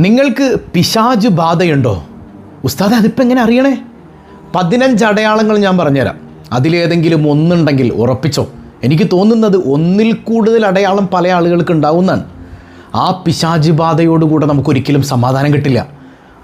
നിങ്ങൾക്ക് പിശാജ് ബാധയുണ്ടോ? ഉസ്താദ് അതിപ്പോൾ എങ്ങനെ അറിയണേ? പതിനഞ്ച് അടയാളങ്ങൾ ഞാൻ പറഞ്ഞുതരാം. അതിലേതെങ്കിലും ഒന്നുണ്ടെങ്കിൽ ഉറപ്പിച്ചോ. എനിക്ക് തോന്നുന്നത് ഒന്നിൽ കൂടുതൽ അടയാളം പല ആളുകൾക്ക് ഉണ്ടാവുന്നതാണ്. ആ പിശാജ് ബാധയോടുകൂടെ നമുക്കൊരിക്കലും സമാധാനം കിട്ടില്ല.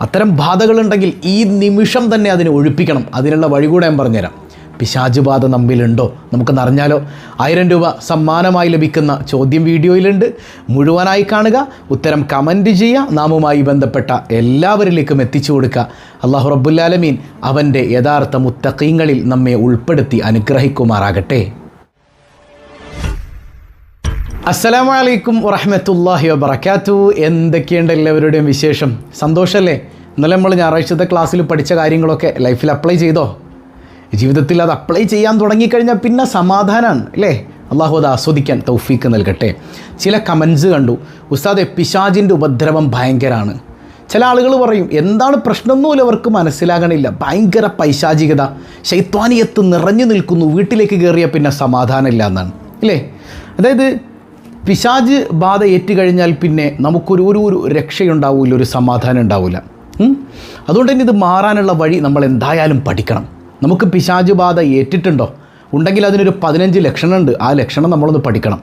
അത്തരം ബാധകളുണ്ടെങ്കിൽ ഈ നിമിഷം തന്നെ അതിനെ ഒഴിപ്പിക്കണം. അതിനുള്ള വഴി കൂടെ ഞാൻ പറഞ്ഞുതരാം. പിശാജ് നമ്പിലുണ്ടോ നമ്മിലുണ്ടോ അറിഞ്ഞാലോ ആയിരം രൂപ സമ്മാനമായി ലഭിക്കുന്ന ചോദ്യം വീഡിയോയിലുണ്ട്. മുഴുവനായി കാണുക ഉത്തരം കമന്റ് ചെയ്യുക നാമുമായി ബന്ധപ്പെട്ട എല്ലാവരിലേക്കും എത്തിച്ചു കൊടുക്കുക. അള്ളാഹു റബ്ബുല്ലാലമീൻ അവന്റെ യഥാർത്ഥ മുത്തക്കീങ്ങളിൽ നമ്മെ ഉൾപ്പെടുത്തി അനുഗ്രഹിക്കുമാറാകട്ടെ. അസ്സലാമു അലൈക്കും വറഹമത്തല്ലാഹി വബർക്കാത്തു എന്തൊക്കെയുണ്ട് എല്ലാവരുടെയും വിശേഷം? സന്തോഷമല്ലേ ഇന്നലെ നമ്മൾ ഞായറാഴ്ചത്തെ ക്ലാസ്സിൽ പഠിച്ച കാര്യങ്ങളൊക്കെ ലൈഫിൽ അപ്ലൈ ചെയ്തോ? ജീവിതത്തിൽ അത് അപ്ലൈ ചെയ്യാൻ തുടങ്ങിക്കഴിഞ്ഞാൽ പിന്നെ സമാധാനമാണ് അല്ലേ? അള്ളാഹു അത് ആസ്വദിക്കാൻ തൗഫീക്ക് നൽകട്ടെ. ചില കമൻസ് കണ്ടു ഉസ്താദ് പിശാജിന്റെ ഉപദ്രവം ഭയങ്കരമാണ് ചില ആളുകൾ പറയും എന്താണ് പ്രശ്നമൊന്നുമില്ല അവർക്ക് മനസ്സിലാകണില്ല. ഭയങ്കര പൈശാചികത. ശൈത്വാനിയത്ത് നിറഞ്ഞു നിൽക്കുന്നു. വീട്ടിലേക്ക് കയറിയാൽ പിന്നെ സമാധാനമില്ല എന്നാണ്. ഇല്ലേ? അതായത് പിശാജ് ബാധ ഏറ്റുകഴിഞ്ഞാൽ പിന്നെ നമുക്കൊരു ഒരു ഒരു രക്ഷയുണ്ടാവില്ല ഒരു സമാധാനം ഉണ്ടാവില്ല. അതുകൊണ്ട് തന്നെ ഇത് മാറാനുള്ള വഴി നമ്മൾ എന്തായാലും പഠിക്കണം. നമുക്ക് പിശാജ് ബാധ ഏറ്റിട്ടുണ്ടോ? ഉണ്ടെങ്കിൽ അതിനൊരു പതിനഞ്ച് ലക്ഷണമുണ്ട്. ആ ലക്ഷണം നമ്മളൊന്ന് പഠിക്കണം.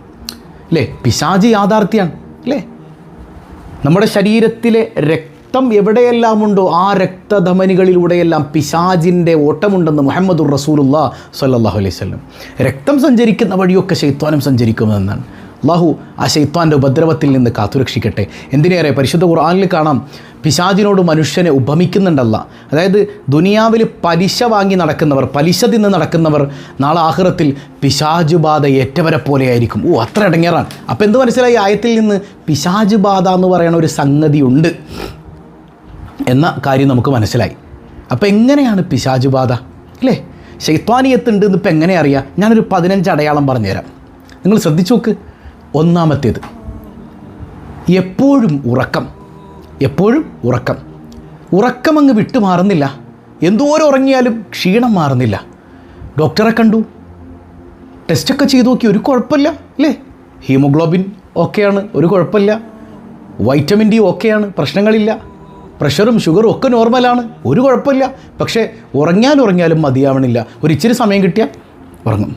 അല്ലേ പിശാജ് യാഥാർത്ഥ്യമാണ് അല്ലേ നമ്മുടെ ശരീരത്തിലെ രക്തം എവിടെയെല്ലാം ഉണ്ടോ ആ രക്തധമനികളിലൂടെയെല്ലാം പിശാജിന്റെ ഓട്ടമുണ്ടെന്ന് മുഹമ്മദുർ റസൂലുള്ള സല്ലാഹു അലൈഹി വസല്ലം. രക്തം സഞ്ചരിക്കുന്ന വഴിയൊക്കെ ശൈത്വാനം സഞ്ചരിക്കുമെന്നാണ്. അള്ളാഹു ആ ശൈത്വാന്റെ ഉപദ്രവത്തിൽ നിന്ന് കാത്തുരക്ഷിക്കട്ടെ. എന്തിനേറെ? പരിശുദ്ധ ഖുർആാനിൽ കാണാം പിശാജിനോട് മനുഷ്യനെ ഉപമിക്കുന്നുണ്ടല്ല അതായത് ദുനിയാവിൽ പലിശ വാങ്ങി നടക്കുന്നവർ പലിശ തിന്ന് നടക്കുന്നവർ നാളെ ആഹ്റത്തിൽ പിശാജ് ബാധ ഏറ്റവരെ പോലെയായിരിക്കും. ഓ അത്ര ഇടങ്ങേറാണ്. അപ്പോൾ എന്ത് മനസ്സിലായി? ആയത്തിൽ നിന്ന് പിശാജ് ബാധ എന്ന് പറയുന്ന ഒരു സംഗതി ഉണ്ട് എന്ന കാര്യം നമുക്ക് മനസ്സിലായി. അപ്പോൾ എങ്ങനെയാണ് പിശാജ് ബാധ അല്ലേ ശൈത്വാനിയത്തുണ്ട് എന്നിപ്പോൾ എങ്ങനെ അറിയാം? ഞാനൊരു പതിനഞ്ച് അടയാളം പറഞ്ഞുതരാം. നിങ്ങൾ ശ്രദ്ധിച്ചു നോക്ക്. ഒന്നാമത്തേത്. എപ്പോഴും ഉറക്കം. എപ്പോഴും ഉറക്കം. ഉറക്കം അങ്ങ് വിട്ടുമാറുന്നില്ല എന്തോരം ഉറങ്ങിയാലും ക്ഷീണം മാറുന്നില്ല. ഡോക്ടറെ കണ്ടു? ടെസ്റ്റൊക്കെ ചെയ്തു നോക്കി ഒരു കുഴപ്പമില്ല അല്ലേ? ഹീമോഗ്ലോബിൻ ഓക്കെയാണ് ഒരു കുഴപ്പമില്ല. വൈറ്റമിൻ ഡി ഓക്കെയാണ് പ്രശ്നങ്ങളില്ല. പ്രഷറും ഷുഗറും ഒക്കെ നോർമലാണ് ഒരു കുഴപ്പമില്ല. പക്ഷേ ഉറങ്ങിയാലും ഉറങ്ങിയാലും മതിയാവണില്ല. ഒരു ഇച്ചിരി സമയം കിട്ടിയാൽ ഉറങ്ങും.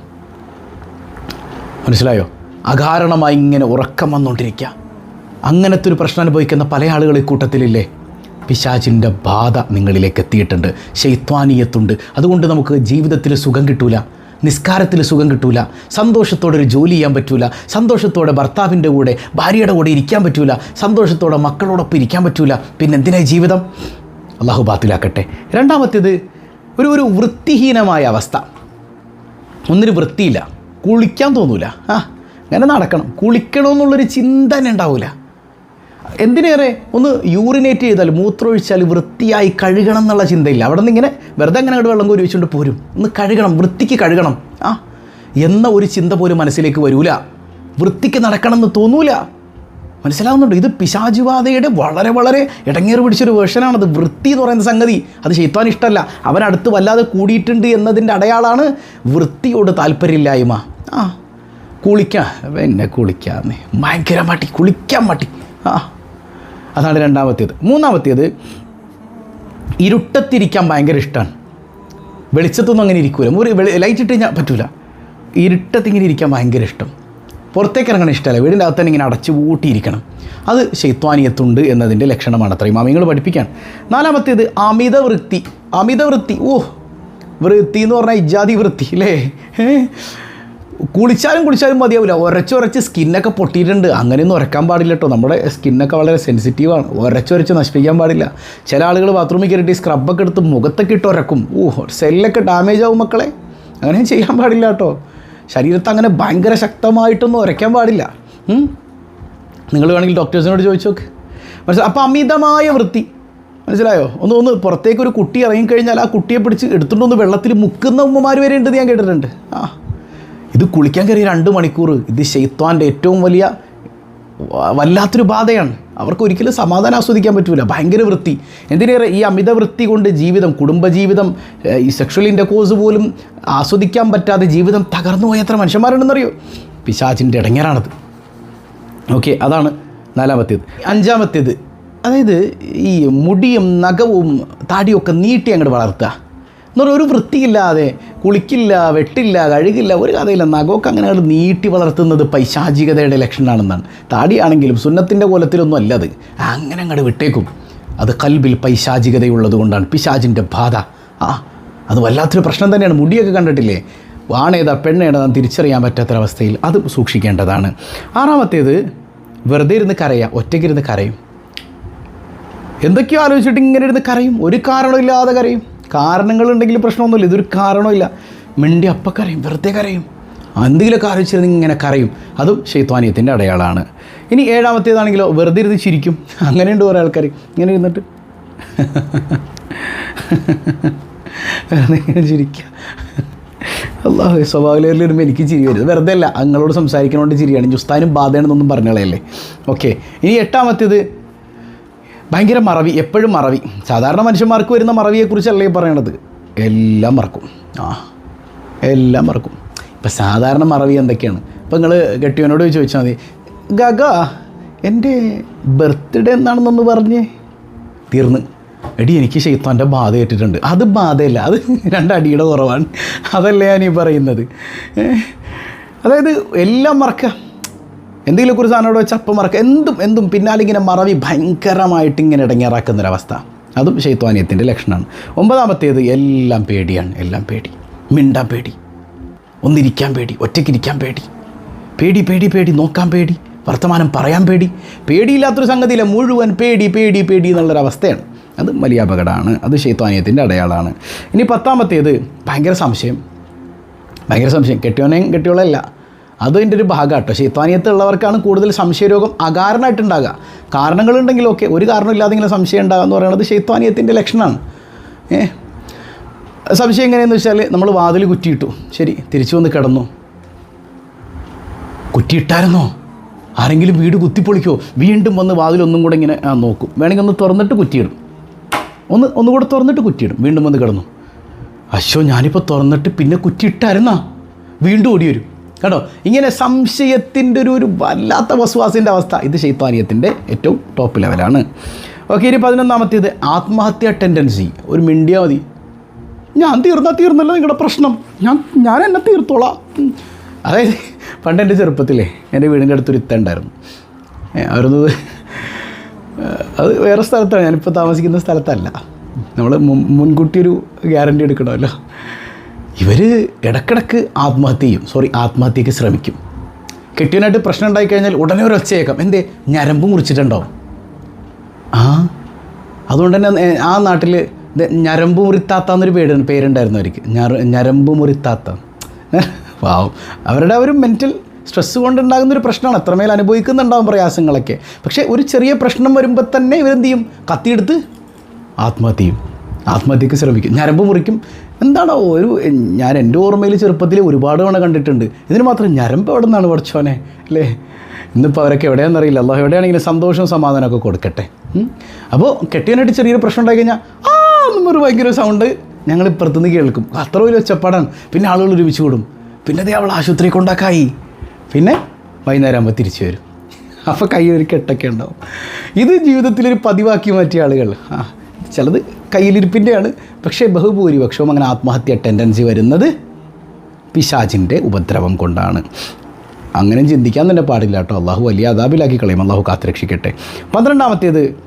മനസ്സിലായോ? അകാരണമായി ഇങ്ങനെ ഉറക്കം വന്നുകൊണ്ടിരിക്കുക അങ്ങനത്തെ ഒരു പ്രശ്നം അനുഭവിക്കുന്ന പല ആളുകൾ ഈ കൂട്ടത്തിലില്ലേ? പിശാചിന്റെ ബാധ നിങ്ങളിലേക്ക് എത്തിയിട്ടുണ്ട്. ശൈത്വാനീയത്തുണ്ട്. അതുകൊണ്ട് നമുക്ക് ജീവിതത്തിൽ സുഖം കിട്ടൂല നിസ്കാരത്തിൽ സുഖം കിട്ടൂല സന്തോഷത്തോടെ ഒരു ജോലി ചെയ്യാൻ പറ്റൂല സന്തോഷത്തോടെ ഭർത്താവിന്റെ കൂടെ ഭാര്യയുടെ കൂടെ ഇരിക്കാൻ പറ്റൂല സന്തോഷത്തോടെ മക്കളോടൊപ്പം ഇരിക്കാൻ പറ്റൂല. പിന്നെ എന്തിനായി ജീവിതം? അള്ളാഹു ബാത്തിലാക്കട്ടെ. രണ്ടാമത്തേത് ഒരു ഒരു വൃത്തിഹീനമായ അവസ്ഥ. ഒന്നിന് വൃത്തിയില്ല കുളിക്കാൻ തോന്നൂല. ആ അങ്ങനെ നടക്കണം. കുളിക്കണമെന്നുള്ളൊരു ചിന്ത തന്നെ ഉണ്ടാവില്ല എന്തിനേറെ? ഒന്ന് യൂറിനേറ്റ് ചെയ്താൽ മൂത്രമൊഴിച്ചാൽ വൃത്തിയായി കഴുകണം എന്നുള്ള ചിന്തയില്ല. അവിടെ നിന്ന് ഇങ്ങനെ വെറുതെ അങ്ങനെ അങ്ങോട്ട് വെള്ളം കോരി വെച്ചുകൊണ്ട് പോരും. ഒന്ന് കഴുകണം വൃത്തിക്ക് കഴുകണം. ആ എന്ന ഒരു ചിന്ത പോലും മനസ്സിലേക്ക് വരൂല. വൃത്തിക്ക് നടക്കണം എന്ന് തോന്നൂല. മനസ്സിലാവുന്നുണ്ട്? ഇത് പിശാചുവാതയുടെ വളരെ വളരെ ഇടങ്ങേറ് പിടിച്ചൊരു വേർഷനാണത് വൃത്തി എന്ന് പറയുന്ന സംഗതി അത് ചെയ്ത്താൻ ഇഷ്ടമല്ല. അവരടുത്ത് വല്ലാതെ കൂടിയിട്ടുണ്ട് എന്നതിന്റെ അടയാളാണ് വൃത്തിയോട് താല്പര്യമില്ലായ്മ. ആ. കുളിക്കാൻ എന്നെ കുളിക്കാന്ന്. ഭയങ്കര മടി. കുളിക്കാൻ മടി. ആ. അതാണ് രണ്ടാമത്തേത്. മൂന്നാമത്തേത് ഇരുട്ടത്തിരിക്കാൻ ഭയങ്കര ഇഷ്ടമാണ് വെളിച്ചത്തൊന്നും അങ്ങനെ ഇരിക്കൂല. വെളി- ലൈറ്റ് ഇട്ട് കഴിഞ്ഞാൽ പറ്റൂല. ഇരുട്ടത്തിങ്ങനെ ഇരിക്കാൻ ഭയങ്കര ഇഷ്ടം. പുറത്തേക്ക് ഇറങ്ങണ ഇഷ്ടമല്ല വീടിന്റെ അകത്ത് തന്നെ ഇങ്ങനെ അടച്ചു പൂട്ടിയിരിക്കണം. അത് ശൈത്വാനിയത്തുണ്ട് എന്നതിന്റെ ലക്ഷണമാണ് അത്രയും. മാമിങ്ങൾ പഠിപ്പിക്കാൻ നാലാമത്തേത് അമിത വൃത്തി അമിത വൃത്തി ഓ വൃത്തി എന്ന് പറഞ്ഞാൽ ഇജാതി വൃത്തി അല്ലേ? കുളിച്ചാലും കുളിച്ചാലും മതിയാവില്ല. ഉരച്ചൊരച്ച് സ്കിന്നൊക്കെ പൊട്ടിയിട്ടുണ്ട്. അങ്ങനെയൊന്നും ഉരക്കാൻ പാടില്ല കേട്ടോ. നമ്മുടെ സ്കിന്നൊക്കെ വളരെ സെൻസിറ്റീവാണ് ഉരച്ചൊരച്ച് നശിപ്പിക്കാൻ പാടില്ല. ചില ആളുകൾ ബാത്റൂമിൽ കയറിയിട്ട് സ്ക്രബൊക്കെ എടുത്ത് മുഖത്തൊക്കെ ഇട്ട് ഉരക്കും. ഓ സെല്ലൊക്കെ ഡാമേജ് ആവും മക്കളെ. അങ്ങനെ ചെയ്യാൻ പാടില്ല കേട്ടോ. ശരീരത്തെ അങ്ങനെ ഭയങ്കര ശക്തമായിട്ടൊന്നും ഉരയ്ക്കാൻ പാടില്ല. നിങ്ങൾ വേണമെങ്കിൽ ഡോക്ടേഴ്സിനോട് ചോദിച്ചു നോക്ക്. മനസ്സിലായി അപ്പോൾ അമിതമായ വൃത്തി. മനസ്സിലായോ? ഒന്ന് ഒന്ന് പുറത്തേക്ക് ഒരു കുട്ടി ഇറങ്ങിക്കഴിഞ്ഞാൽ ആ കുട്ടിയെ പിടിച്ച് എടുത്തുകൊണ്ടൊന്ന് വെള്ളത്തിൽ മുക്കുന്ന ഉമ്മമാർ വരെ ഉണ്ട് ഞാൻ കേട്ടിട്ടുണ്ട്. ആ. ഇത് കുളിക്കാൻ കയറിയ രണ്ട് മണിക്കൂർ. ഇത് ശൈത്വാന്റെ ഏറ്റവും വലിയ വല്ലാത്തൊരു ബാധയാണ്. അവർക്ക് ഒരിക്കലും സമാധാനം ആസ്വദിക്കാൻ പറ്റില്ല ഭയങ്കര വൃത്തി. എന്തിനേറെ ഈ അമിത വൃത്തി കൊണ്ട് ജീവിതം കുടുംബജീവിതം ഈ സെക്ഷൽ ഇന്റർകോഴ്സ് പോലും ആസ്വദിക്കാൻ പറ്റാതെ ജീവിതം തകർന്നു പോയ എത്ര മനുഷ്യന്മാരുണ്ടെന്നറിയോ? പിശാചിന്റെ ഇടങ്ങേറാണത്. ഓക്കെ അതാണ് നാലാമത്തേത്. അഞ്ചാമത്തേത് അതായത് ഈ മുടിയും നഖവും താടിയൊക്കെ നീട്ടി അങ്ങോട്ട് വളർത്തുക. എന്ന് പറഞ്ഞാൽ ഒരു വൃത്തിയില്ലാതെ കുളിക്കില്ല വെട്ടില്ല കഴുകില്ല ഒരു കഥയില്ല. നഖമൊക്കെ അങ്ങനെ അങ്ങോട്ട് നീട്ടി വളർത്തുന്നത് പൈശാചികതയുടെ ലക്ഷണമാണെന്നാണ് താടിയാണെങ്കിലും സുന്നത്തിന്റെ കോലത്തിലൊന്നും അല്ല അത്. അങ്ങനെ അങ്ങോട്ട് വിട്ടേക്കും. അത് കൽബിൽ പൈശാചികതയുള്ളത് കൊണ്ടാണ് പിശാചിന്റെ ബാധ. ആ അത് വല്ലാത്തൊരു പ്രശ്നം തന്നെയാണ്. മുടിയൊക്കെ കണ്ടിട്ടില്ലേ? ആണേതാ പെണ്ണേതാ തിരിച്ചറിയാൻ പറ്റാത്തൊരവസ്ഥയിൽ അത് സൂക്ഷിക്കേണ്ടതാണ്. ആറാമത്തേത് വെറുതെ ഇരുന്ന് കരയുക ഒറ്റയ്ക്കിരുന്ന് കരയും. എന്തൊക്കെയോ ആലോചിച്ചിട്ട് ഇങ്ങനെ ഇരുന്ന് കരയും. ഒരു കാരണമില്ലാതെ കരയും. കാരണങ്ങളുണ്ടെങ്കിൽ പ്രശ്നമൊന്നുമില്ല. ഇതൊരു കാരണമില്ല മിണ്ടി അപ്പം കരയും വെറുതെ കരയും. എന്തെങ്കിലുമൊക്കെ ആലോചിച്ചിരുന്ന് ഇങ്ങനെ കരയും. അതും ശൈത്വാനിയത്തിന്റെ അടയാളമാണ്. ഇനി ഏഴാമത്തേതാണെങ്കിലോ വെറുതെ ഇരുന്ന് ചിരിക്കും. അങ്ങനെയുണ്ട് കുറേ ആൾക്കാർ ഇങ്ങനെ ഇരുന്നിട്ട്. ഇങ്ങനെ ചിരിക്കുക അള്ളാഹു സ്വഭാവം വരുമ്പോൾ എനിക്ക് ചിരി വരുന്നത് വെറുതെ അല്ല അങ്ങളോട് സംസാരിക്കണോണ്ട് ചിരിയാണ്. ജുസ്താനും ബാധയാണെന്നൊന്നും പറഞ്ഞോളയല്ലേ ഓക്കെ. ഇനി എട്ടാമത്തേത് ഭയങ്കര മറവി എപ്പോഴും മറവി. സാധാരണ മനുഷ്യന്മാർക്ക് വരുന്ന മറവിയെക്കുറിച്ചല്ലേ പറയണത്? എല്ലാം മറക്കും. ആ എല്ലാം മറക്കും. ഇപ്പം സാധാരണ മറവി എന്തൊക്കെയാണ്? ഇപ്പം നിങ്ങൾ കെട്ടിയവനോട് ചോദിച്ചാൽ മതി ഗഗ എന്റെ ബർത്ത്ഡേ എന്നാണെന്നൊന്ന് പറഞ്ഞേ. തീർന്ന്. എടി എനിക്ക് ശൈത്താന്റെ ബാധ ഏറ്റിട്ടുണ്ട് അത് ബാധയല്ല അത് രണ്ടടിയുടെ കുറവാണ്. അതല്ലേ ഞാൻ ഈ പറയുന്നത്? അതായത് എല്ലാം മറക്കുക എന്തെങ്കിലും ഒരു സാധനം ഇവിടെ വെച്ച് അപ്പം മറക്കുക. എന്തും എന്തും. പിന്നാലെ ഇങ്ങനെ മറവി ഭയങ്കരമായിട്ട് ഇങ്ങനെ ഇടങ്ങിയറാക്കുന്നൊരവസ്ഥ അതും ശൈത്വാനിയത്തിന്റെ ലക്ഷണമാണ്. ഒമ്പതാമത്തേത് എല്ലാം പേടിയാണ്. എല്ലാം പേടി. മിണ്ടാൻ പേടി. ഒന്നിരിക്കാൻ പേടി. ഒറ്റയ്ക്കിരിക്കാൻ പേടി. പേടി പേടി പേടി. നോക്കാൻ പേടി. വർത്തമാനം പറയാൻ പേടി. പേടിയില്ലാത്തൊരു സംഗതിയില്ല. മുഴുവൻ പേടി പേടി പേടി എന്നുള്ളൊരവസ്ഥയാണ് അത് വലിയ അപകടമാണ്. അത് ശൈത്വാനിയത്തിന്റെ അടയാളമാണ്. ഇനി പത്താമത്തേത് ഭയങ്കര സംശയം. ഭയങ്കര സംശയം. കെട്ടിയോനെയും കെട്ടിയോളല്ല അതും എന്റെ ഒരു ഭാഗം കേട്ടോ ശൈത്വാനിയത്തുള്ളവർക്കാണ് കൂടുതൽ സംശയരോഗം അകാരണമായിട്ടുണ്ടാകുക കാരണങ്ങളുണ്ടെങ്കിലൊക്കെ ഒരു കാരണമില്ലാതെ ഇങ്ങനെ സംശയം ഉണ്ടാകുക എന്ന് പറയുന്നത് ശൈത്വാനിയത്തിന്റെ ലക്ഷണമാണ്. ഏ? സംശയം എങ്ങനെയെന്ന് വെച്ചാൽ നമ്മൾ വാതിൽ കുറ്റിയിട്ടു. ശരി തിരിച്ചു വന്ന് കിടന്നു. കുറ്റിയിട്ടായിരുന്നോ? ആരെങ്കിലും വീട് കുത്തിപ്പൊളിക്കോ? വീണ്ടും വന്ന് വാതിൽ ഒന്നും കൂടെ ഇങ്ങനെ നോക്കും. വേണമെങ്കിൽ ഒന്ന് തുറന്നിട്ട് കുറ്റിയിടും. ഒന്ന് ഒന്നുകൂടെ തുറന്നിട്ട് കുറ്റിയിടും. വീണ്ടും വന്ന് കിടന്നു. അശോ ഞാനിപ്പോൾ തുറന്നിട്ട് പിന്നെ കുറ്റിയിട്ടായിരുന്നാ? വീണ്ടും ഓടി വരും കേട്ടോ ഇങ്ങനെ സംശയത്തിന്റെ ഒരു ഒരു വല്ലാത്ത വസുവാസിന്റെ അവസ്ഥ. ഇത് ശൈത്താനിയത്തിന്റെ ഏറ്റവും ടോപ്പ് ലെവലാണ് ഓക്കെ ഇനി പതിനൊന്നാമത്തേത് ആത്മഹത്യാ ടെൻഡൻസി ഒരു മിണ്ടിയാൽ മതി. ഞാൻ തീർന്നാൽ തീർന്നല്ലോ നിങ്ങളുടെ പ്രശ്നം. ഞാൻ ഞാൻ എന്നെ തീർത്തോളാം. അതായത് പണ്ട് എന്റെ ചെറുപ്പത്തിലേ എന്റെ വീടിന്റെ അടുത്തൊരു ഇത്ത ഉണ്ടായിരുന്നു. അത് വേറെ സ്ഥലത്താണ്. ഞാനിപ്പോൾ താമസിക്കുന്ന സ്ഥലത്തല്ല. നമ്മൾ മുൻകൂട്ടി ഒരു ഗ്യാരണ്ടി എടുക്കണമല്ലോ. ഇവർ ഇടക്കിടക്ക് ആത്മഹത്യ ചെയ്യും. സോറി ആത്മഹത്യക്ക് ശ്രമിക്കും. കെട്ടിയനായിട്ട് പ്രശ്നം ഉണ്ടായിക്കഴിഞ്ഞാൽ ഉടനെ ഒരു ഒച്ചയേക്കാം എന്തേ? ഞരമ്പ് മുറിച്ചിട്ടുണ്ടാവും. ആ? അതുകൊണ്ട് തന്നെ ആ നാട്ടിൽ ഞരമ്പ് മുറിത്താത്ത എന്നൊരു പേര് പേരുണ്ടായിരുന്നു അവർക്ക്. ഞര ഞരമ്പ് മുറിത്താത്ത. വാവും. അവരുടെ ഒരു മെന്റൽ സ്ട്രെസ് കൊണ്ടുണ്ടാകുന്ന ഒരു പ്രശ്നമാണ്. എത്രമേൽ അനുഭവിക്കുന്നുണ്ടാവും പ്രയാസങ്ങളൊക്കെ. പക്ഷേ ഒരു ചെറിയ പ്രശ്നം വരുമ്പോൾ തന്നെ ഇവരെന്ത് ചെയ്യും? കത്തിയെടുത്ത് ആത്മഹത്യ ചെയ്യും. ആത്മഹത്യക്ക് ശ്രമിക്കും. ഞരമ്പ് മുറിക്കും. എന്താണോ ഒരു ഞാൻ എന്റെ ഓർമ്മയിൽ ചെറുപ്പത്തിൽ ഒരുപാട് തവണ കണ്ടിട്ടുണ്ട്. ഇതിന് മാത്രം ഞരമ്പ് എവിടെ നിന്നാണ് പഠിച്ചോനെ? അല്ലേ? ഇന്നിപ്പോൾ അവരൊക്കെ എവിടെയാണെന്നറിയില്ല അല്ലോ എവിടെയാണെങ്കിലും സന്തോഷവും സമാധാനമൊക്കെ കൊടുക്കട്ടെ. അപ്പോൾ കെട്ടിയനായിട്ട് ചെറിയൊരു പ്രശ്നം ഉണ്ടായി കഴിഞ്ഞാൽ ആ എന്നൊരു ഭയങ്കര സൗണ്ട് ഞങ്ങൾ ഇപ്പുറത്തുനിന്ന് കേൾക്കും. അത്ര വലിയ ഒച്ചപ്പാടാണ്. പിന്നെ ആളുകൾ ഒരുമിച്ച് കൂടും. പിന്നെ അതേ അവൾ ആശുപത്രി കൊണ്ടാക്കായി പിന്നെ വൈകുന്നേരം ആകുമ്പോൾ തിരിച്ചു വരും. അപ്പോൾ കൈ ഒരു കെട്ടൊക്കെ ഉണ്ടാവും. ഇത് ജീവിതത്തിലൊരു പതിവാക്കി മാറ്റിയ ആളുകൾ. ആ ചിലത് കയ്യിലിരിപ്പിന്റെയാണ്. പക്ഷേ ബഹുഭൂരിപക്ഷവും അങ്ങനെ ആത്മഹത്യ ടെൻഡൻസി വരുന്നത് പിശാചിന്റെ ഉപദ്രവം കൊണ്ടാണ്. അങ്ങനെ ചിന്തിക്കാൻ തന്നെ പാടില്ല കേട്ടോ. അള്ളാഹു വലിയ അതാബിലാക്കി കളയും. അള്ളാഹു കാത്തുരക്ഷിക്കട്ടെ. പന്ത്രണ്ടാമത്തേത്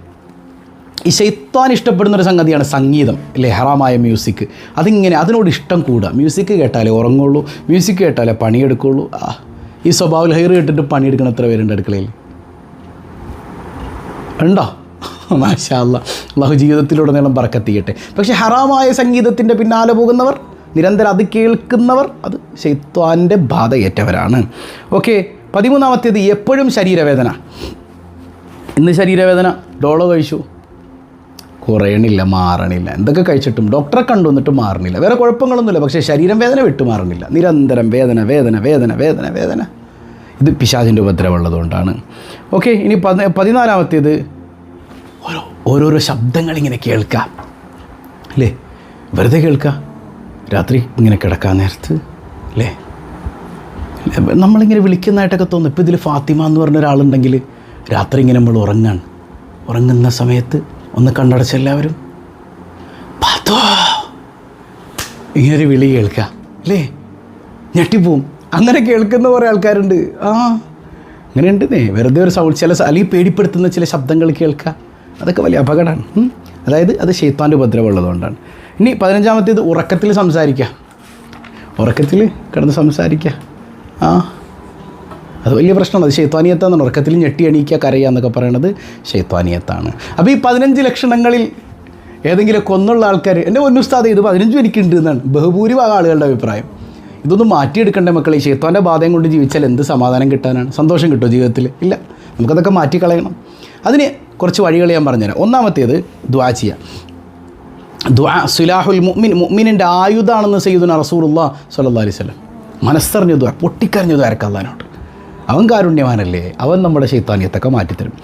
ഈ ശൈത്താൻ ഇഷ്ടപ്പെടുന്ന ഒരു സംഗതിയാണ് സംഗീതം അല്ലേ? ഹറാമായ മ്യൂസിക് അതിങ്ങനെ അതിനോട് ഇഷ്ടം കൂടുക മ്യൂസിക് കേട്ടാലേ ഉറങ്ങുള്ളൂ. മ്യൂസിക് കേട്ടാലേ പണിയെടുക്കുള്ളൂ. ഈ സ്വഭാവം ഹെയർ കേട്ടിട്ട് പണിയെടുക്കണ എത്ര പേരുണ്ട് അടുക്കളയിൽ? ഉണ്ടോ? മാഷാ അല്ലാ അള്ളാഹു ജീവിതത്തിലുടനീളം പറക്കത്തിയട്ടെ പക്ഷേ ഹറാമായ സംഗീതത്തിന്റെ പിന്നാലെ പോകുന്നവർ നിരന്തരം അത് കേൾക്കുന്നവർ അത് ശൈത്വാന്റെ ബാധയേറ്റവരാണ്. ഓക്കെ പതിമൂന്നാമത്തേത് എപ്പോഴും ശരീരവേദന. ഇന്ന് ശരീരവേദന? ഡോളോ കഴിച്ചു? കുറയണില്ല മാറണില്ല. എന്തൊക്കെ കഴിച്ചിട്ടും ഡോക്ടറെ കണ്ടു വന്നിട്ട് മാറണില്ല. വേറെ കുഴപ്പങ്ങളൊന്നുമില്ല പക്ഷേ ശരീരം വേദന വിട്ടു മാറണില്ല. നിരന്തരം വേദന വേദന വേദന വേദന വേദന. ഇത് പിശാചിന്റെ ഉപദ്രവമുള്ളതുകൊണ്ടാണ്. ഓക്കെ ഇനി പതി പതിനാലാമത്തേത് ഓരോരോ ശബ്ദങ്ങൾ ഇങ്ങനെ കേൾക്കാം. അല്ലേ വെറുതെ കേൾക്കുക രാത്രി ഇങ്ങനെ കിടക്കാൻ നേരത്ത് അല്ലേ നമ്മളിങ്ങനെ വിളിക്കുന്നതായിട്ടൊക്കെ തോന്നും. ഇപ്പോൾ ഇതിൽ ഫാത്തിമ എന്ന് പറഞ്ഞ ഒരാളുണ്ടെങ്കിൽ രാത്രി ഇങ്ങനെ നമ്മൾ ഉറങ്ങാണ്. ഉറങ്ങുന്ന സമയത്ത് ഒന്ന് കണ്ടടച്ച എല്ലാവരും പാത്തോ. ഇങ്ങനൊരു വിളി കേൾക്കുക അല്ലേ ഞെട്ടിപ്പോവും. അങ്ങനെ കേൾക്കുന്ന കുറേ ആൾക്കാരുണ്ട്. ആ അങ്ങനെയുണ്ട് വെറുതെ ഒരു സൗണ്ട് ചില അല്ലെങ്കിൽ പേടിപ്പെടുത്തുന്ന ചില ശബ്ദങ്ങൾ കേൾക്കുക അതൊക്കെ വലിയ അപകടമാണ്. അതായത് അത് ഷെയ്ത്താന്റെ ഉപദ്രവമുള്ളതുകൊണ്ടാണ്. ഇനി പതിനഞ്ചാമത്തേത് ഉറക്കത്തിൽ സംസാരിക്കുക ഉറക്കത്തിൽ കിടന്ന് സംസാരിക്കുക ആ. അത് വലിയ പ്രശ്നമാണ്. അത് ശൈത്വാനിയത്താണ് ഉറക്കത്തിൽ ഞെട്ടി എണീക്കുക കരയുക എന്നൊക്കെ പറയണത് ശൈത്വാനിയത്താണ് അപ്പോൾ ഈ പതിനഞ്ച് ലക്ഷണങ്ങളിൽ ഏതെങ്കിലും കൊന്നുള്ള ആൾക്കാർ എന്റെ ഒന്നുസ്താദ് ഇത് പതിനഞ്ചും എനിക്കുണ്ട് എന്നാണ്. ബഹുഭൂരിഭാഗം ആളുകളുടെ അഭിപ്രായം. ഇതൊന്നും മാറ്റിയെടുക്കേണ്ട മക്കളെ? ഈ ശൈത്വാന്റെ ബാധയും കൊണ്ട് ജീവിച്ചാൽ എന്ത് സമാധാനം കിട്ടാനാണ്? സന്തോഷം കിട്ടുമോ ജീവിതത്തിൽ? ഇല്ല. നമുക്കതൊക്കെ മാറ്റിക്കളയണം. അതിന് കുറച്ച് വഴികൾ ഞാൻ പറഞ്ഞുതരാം. ഒന്നാമത്തേത് ദ്വാ ചെയ്യുക ദ്വാ സുലാഹുൽ മുഅ്മിൻ മുഅ്മിനിന്റെ ആയുധാണെന്ന് സയ്യിദുന റസൂറുള്ള സ്വല്ലല്ലാഹി അലൈഹി വസല്ലം. മനസ്സറിഞ്ഞു ദ്വാ പൊട്ടിക്കറിഞ്ഞു ദ്വാരക്കല്ലാനോട്ട് അവൻ കാരുണ്യവാനല്ലേ? അവൻ നമ്മുടെ ശൈത്താനിയത്തൊക്കെ മാറ്റിത്തരും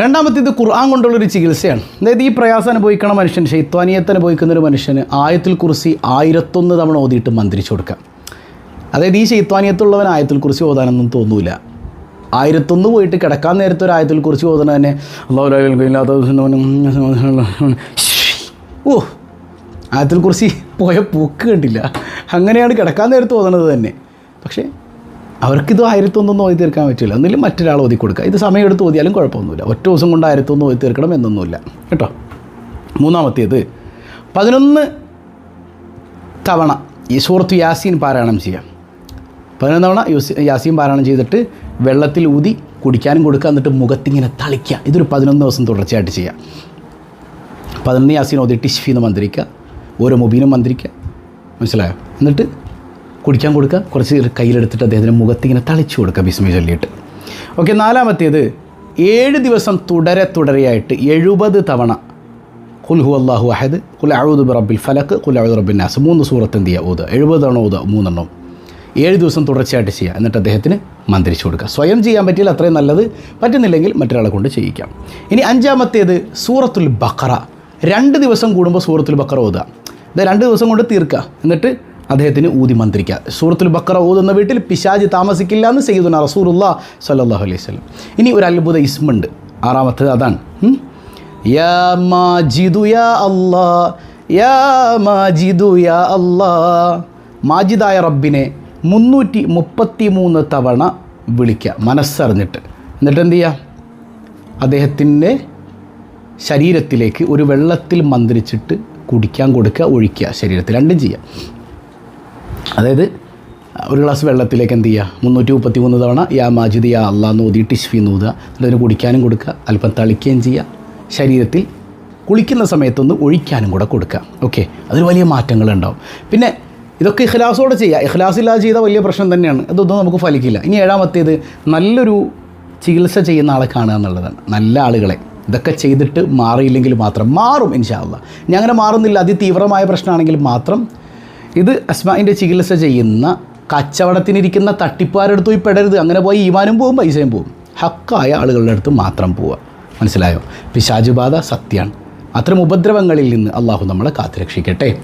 രണ്ടാമത്തേത് ഖുർആൻ കൊണ്ടുള്ളൊരു ചികിത്സയാണ്. അതായത് ഈ പ്രയാസം അനുഭവിക്കണ മനുഷ്യൻ ശൈത്വാനിയത്തെ അനുഭവിക്കുന്ന ഒരു മനുഷ്യന് ആയത്തിൽ കുറിച്ച് ആയിരത്തൊന്ന് തവണ ഓതിയിട്ട് മന്ത്രിച്ചു കൊടുക്കാം. അതായത് ഈ ശൈത്വാനിയത്തുള്ളവൻ ആയത്തിൽ കുറിച്ച് ഓതാനൊന്നും തോന്നൂല. ആയിരത്തൊന്ന് പോയിട്ട് കിടക്കാൻ നേരത്തെ ഒരു ആയത്തിൽ കുറിച്ച് പോകുന്നത് തന്നെ. അള്ളാഹു ഓ ആയത്തിൽ കുറിച്ച് പോയ പോക്ക് കണ്ടില്ല. അങ്ങനെയാണ് കിടക്കാൻ നേരത്ത് ഓതണത് തന്നെ. പക്ഷേ അവർക്കിത് ആയിരത്തൊന്നൊന്നും ഓതി തീർക്കാൻ പറ്റില്ല. ഒന്നിലും മറ്റൊരാൾ ഓതി കൊടുക്കുക. ഇത് സമയം എടുത്ത് ഓതിയാലും കുഴപ്പമൊന്നുമില്ല. ഒറ്റ ദിവസം കൊണ്ട് ആയിരത്തൊന്ന് ഓതി തീർക്കണം എന്നൊന്നുമില്ല. കേട്ടോ? മൂന്നാമത്തേത് പതിനൊന്ന് തവണ ഈ സൂറത്ത് യാസീൻ പാരായണം ചെയ്യാം. പതിനൊന്ന് തവണ യൂസ് യാസീൻ പാരായണം ചെയ്തിട്ട് വെള്ളത്തിൽ ഊതി കുടിക്കാനും കൊടുക്കുക എന്നിട്ട് മുഖത്തിങ്ങനെ തളിക്കുക. ഇതൊരു പതിനൊന്ന് ദിവസം തുടർച്ചയായിട്ട് ചെയ്യാം. പതിനൊന്ന് യാസീൻ ഓതി ടിഷ്ഫി എന്ന് മന്ത്രിക്കുക ഓരോ മുബീനും മന്ത്രിക്കുക. മനസ്സിലായോ? എന്നിട്ട് കുടിക്കാൻ കൊടുക്കുക കുറച്ച് കയ്യിലെടുത്തിട്ട് അദ്ദേഹത്തിന്റെ മുഖത്തിങ്ങനെ തളിച്ചു കൊടുക്കുക ബിസ്മി ചൊല്ലിയിട്ട്. ഓക്കെ നാലാമത്തേത് ഏഴ് ദിവസം തുടരെ തുടരെയായിട്ട് എഴുപത് തവണ കുൽ ഹു അള്ളാഹു അഹദ് കുൽ അഴുദ് റബ്ബിൽ ഫലക്ക് കുൽ അഴുദ് റബ്ബിൻ നാസ്. മൂന്ന് സൂറത്ത് എന്ത് ചെയ്യുക? ഊത് എഴുപത് തവണ ഊത് മൂന്നെണ്ണം. ഏഴ് ദിവസം തുടർച്ചയായിട്ട് ചെയ്യുക എന്നിട്ട് അദ്ദേഹത്തിന് മന്ത്രിച്ചു കൊടുക്കുക സ്വയം ചെയ്യാൻ പറ്റിയാൽ അത്രയും നല്ലത്. പറ്റുന്നില്ലെങ്കിൽ മറ്റൊരാളെ കൊണ്ട് ചെയ്യിക്കാം. ഇനി അഞ്ചാമത്തേത് സൂറത്തുൽ ബക്കറ രണ്ട് ദിവസം കൂടുമ്പോൾ സൂറത്തുൽ ബക്കറ ഓതുക. ഇത് രണ്ട് ദിവസം കൊണ്ട് തീർക്കുക എന്നിട്ട് അദ്ദേഹത്തിന് ഊതി മന്ത്രിക്കുക സൂറത്തുൽ ബക്കറ ഓതുന്ന വീട്ടിൽ പിശാജ് താമസിക്കില്ല എന്ന് സയ്യിദുന റസൂറുല്ല സല്ലാഹു അലൈഹി സ്വലം ഇനി ഒരു അത്ഭുത ഇസ്മുണ്ട്. ആറാമത്തേത് അതാണ്. യാ മാജിദു യാ യാ മാജിദു യാ മാജിദായ റബ്ബിനെ മുന്നൂറ്റി മുപ്പത്തി മൂന്ന് തവണ വിളിക്കുക മനസ്സറിഞ്ഞിട്ട്. എന്നിട്ട് എന്ത് ചെയ്യുക അദ്ദേഹത്തിന്റെ ശരീരത്തിലേക്ക് ഒരു വെള്ളത്തിൽ മന്ത്രിച്ചിട്ട് കുടിക്കാൻ കൊടുക്കുക ഒഴിക്കുക ശരീരത്തിൽ രണ്ടും ചെയ്യുക. അതായത് ഒരു ഗ്ലാസ് വെള്ളത്തിലേക്ക് എന്ത് ചെയ്യുക? മുന്നൂറ്റി മുപ്പത്തി മൂന്ന് തവണ യാ മാജിദ് യാ അള്ളാ നൂതി ടിഷ്ഫി നൂതുക അതിന് കുടിക്കാനും കൊടുക്കുക അല്പം തളിക്കുകയും ചെയ്യുക. ശരീരത്തിൽ കുളിക്കുന്ന സമയത്തൊന്ന് ഒഴിക്കാനും കൂടെ കൊടുക്കുക. ഓക്കെ. അതിൽ വലിയ മാറ്റങ്ങളുണ്ടാവും. പിന്നെ ഇതൊക്കെ ഇഖ്ലാസോടെ ചെയ്യുക. ഇഖ്ലാസ് ഇല്ലാതെ ചെയ്താൽ വലിയ പ്രശ്നം തന്നെയാണ്. ഇതൊന്നും നമുക്ക് ഫലിക്കില്ല. ഇനി ഏഴാമത്തേത് നല്ലൊരു ചികിത്സ ചെയ്യുന്ന ആളെ കാണുക എന്നുള്ളതാണ്. നല്ല ആളുകളെ. ഇതൊക്കെ ചെയ്തിട്ട് മാറിയില്ലെങ്കിൽ മാത്രം. മാറും ഇൻഷാല്ല ഇനി അങ്ങനെ മാറുന്നില്ല. അതിതീവ്രമായ പ്രശ്നമാണെങ്കിൽ മാത്രം ഇത് അസ്മാന്റെ ചികിത്സ ചെയ്യുന്ന കച്ചവടത്തിനിരിക്കുന്ന തട്ടിപ്പാരെടുത്ത് പോയി പെടരുത്. അങ്ങനെ പോയി ഈമാനും പോവും പൈസയും പോവും. ഹക്കായ ആളുകളുടെ അടുത്ത് മാത്രം പോവുക. മനസ്സിലായോ? പിശാജുബാധ സത്യമാണ് അത്തരം ഉപദ്രവങ്ങളിൽ നിന്ന് അള്ളാഹു നമ്മളെ കാത്തുരക്ഷിക്കട്ടെ.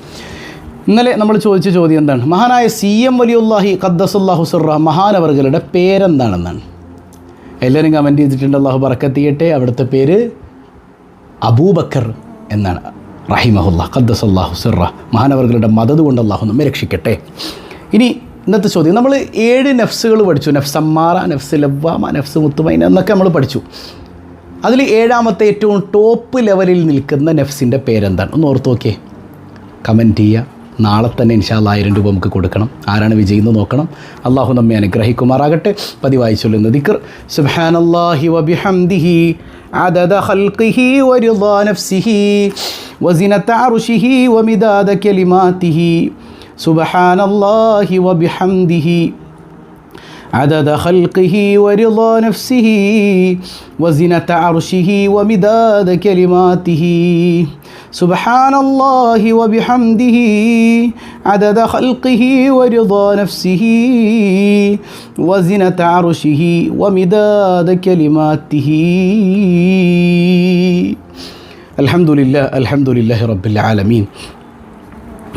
ഇന്നലെ നമ്മൾ ചോദിച്ച ചോദ്യം എന്താണ്? മഹാനായ സി എം വലിയുല്ലാഹി ഖദ്ദസുല്ലാഹു സുറ മഹാനവർഗളുടെ പേരെന്താണെന്നാണ്. എല്ലാവരും കമന്റ് ചെയ്തിട്ടുണ്ട്. അള്ളാഹു പറക്കത്തിയട്ടെ അവിടുത്തെ പേര് അബൂബക്കർ എന്നാണ്. റഹിമഹുല്ലാ ഖദ്ദസുല്ലാഹു സിറ മഹാനവർഗളുടെ മദത് കൊണ്ട് അള്ളാഹു നമ്മെ രക്ഷിക്കട്ടെ. ഇനി ഇന്നത്തെ ചോദ്യം. നമ്മൾ ഏഴ് നഫ്സുകൾ പഠിച്ചു. നഫ്സ് അമ്മാറ നഫ്സ് ലവ്വാമ നഫ്സ് മുത്തുമൈന എന്നൊക്കെ നമ്മൾ പഠിച്ചു. അതിൽ ഏഴാമത്തെ ഏറ്റവും ടോപ്പ് ലെവലിൽ നിൽക്കുന്ന നഫ്സിന്റെ പേരെന്താണ്? ഒന്ന് ഓർത്ത് നോക്കിയേ. കമന്റ് ചെയ്യുക. നാളെ തന്നെ ഇൻഷാല്ല ആയിരം രൂപ നമുക്ക് കൊടുക്കണം ആരാണ് വിജയിന്ന് നോക്കണം അള്ളാഹു നമ്മെ അനുഗ്രഹിക്കുമാറാകട്ടെ പതിവായി ചൊല്ലുന്ന ദിക്കർ സുബ്ഹാനല്ലാഹി വബിഹംദിഹി عدد خلقه ورضا نفسه وزنة عرشه ومداد كلماته سبحان الله وبحمده عدد خلقه ورضا نفسه وزنة عرشه ومداد كلماته سبحان الله وبحمده عدد خلقه ورضا نفسه وزنة عرشه ومداد كلماته. الحمد لله الحمد لله رب العالمين.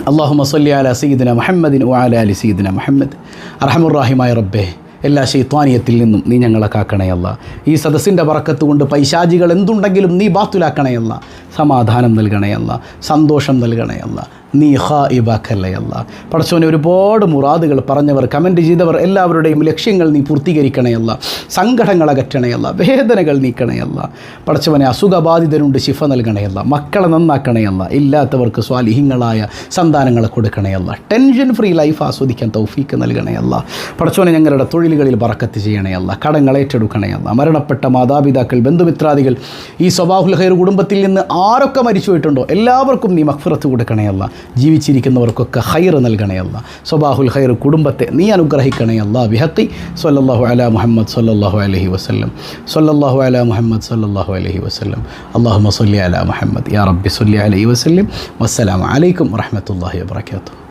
اللهم صل على سيدنا محمد وعلى آل سيدنا محمد. أرحم الراحمين ربه എല്ലാ ശൈത്വാനിയത്തിൽ നിന്നും നീ ഞങ്ങളെ കാക്കണയല്ല ഈ സദസ്സിന്റെ വറക്കത്ത് കൊണ്ട് പൈശാചികൾ എന്തുണ്ടെങ്കിലും നീ ബാത്തുലാക്കണയല്ല സമാധാനം നൽകണയല്ല സന്തോഷം നൽകണയല്ല നീ ഹാ ഇബാക്കല്ലയല്ല പടച്ചോനെ ഒരുപാട് മുറാദുകൾ പറഞ്ഞവർ കമന്റ് ചെയ്തവർ എല്ലാവരുടെയും ലക്ഷ്യങ്ങൾ നീ പൂർത്തീകരിക്കണയല്ല സങ്കടങ്ങൾ അകറ്റണയല്ല വേദനകൾ നീക്കണയല്ല പടച്ചവനെ അസുഖബാധിതരുണ്ട് ശിഫ നൽകണയല്ല മക്കളെ നന്നാക്കണയല്ല ഇല്ലാത്തവർക്ക് സ്വാലിഹിങ്ങളായ സന്താനങ്ങളെ കൊടുക്കണയല്ല ടെൻഷൻ ഫ്രീ ലൈഫ് ആസ്വദിക്കാൻ തൗഫീക്ക് നൽകണയല്ല പടച്ചോനെ ഞങ്ങളുടെ തൊഴിലുകളിൽ പറക്കത്ത് ചെയ്യണയല്ല കടങ്ങൾ ഏറ്റെടുക്കണയല്ല മരണപ്പെട്ട മാതാപിതാക്കൾ ബന്ധുമിത്രാദികൾ ഈ സ്വഭാഹുൽ ഹൈർ കുടുംബത്തിൽ നിന്ന് ആരൊക്കെ മരിച്ചു പോയിട്ടുണ്ടോ എല്ലാവർക്കും നീ മഖ്ഫറത്ത് കൊടുക്കണയല്ല ജീവിച്ചിരിക്കുന്നവർക്കൊക്കെ ഹൈർ നൽകണയല്ല സ്വബാഹുൽ ഹൈർ കുടുംബത്തെ നീ അനുഗ്രഹിക്കണയല്ല ബിഹത്തി സൊല്ലാഹു അല മുഹമ്മദ് സൊല്ലാഹു അലഹി വസല്ലം. സൊല്ലാഹു അല മുഹമ്മദ് സൊല്ലാഹു അലഹി വസല്ലം. അള്ളാഹു സല്ലി അല മുഹമ്മദ്. യാ റബ്ബി സല്ലി അലൈഹി വസല്ലം. വസ്സലാം അലൈക്കും വറഹ്മത്തുള്ളാഹി വബറകാതുഹു.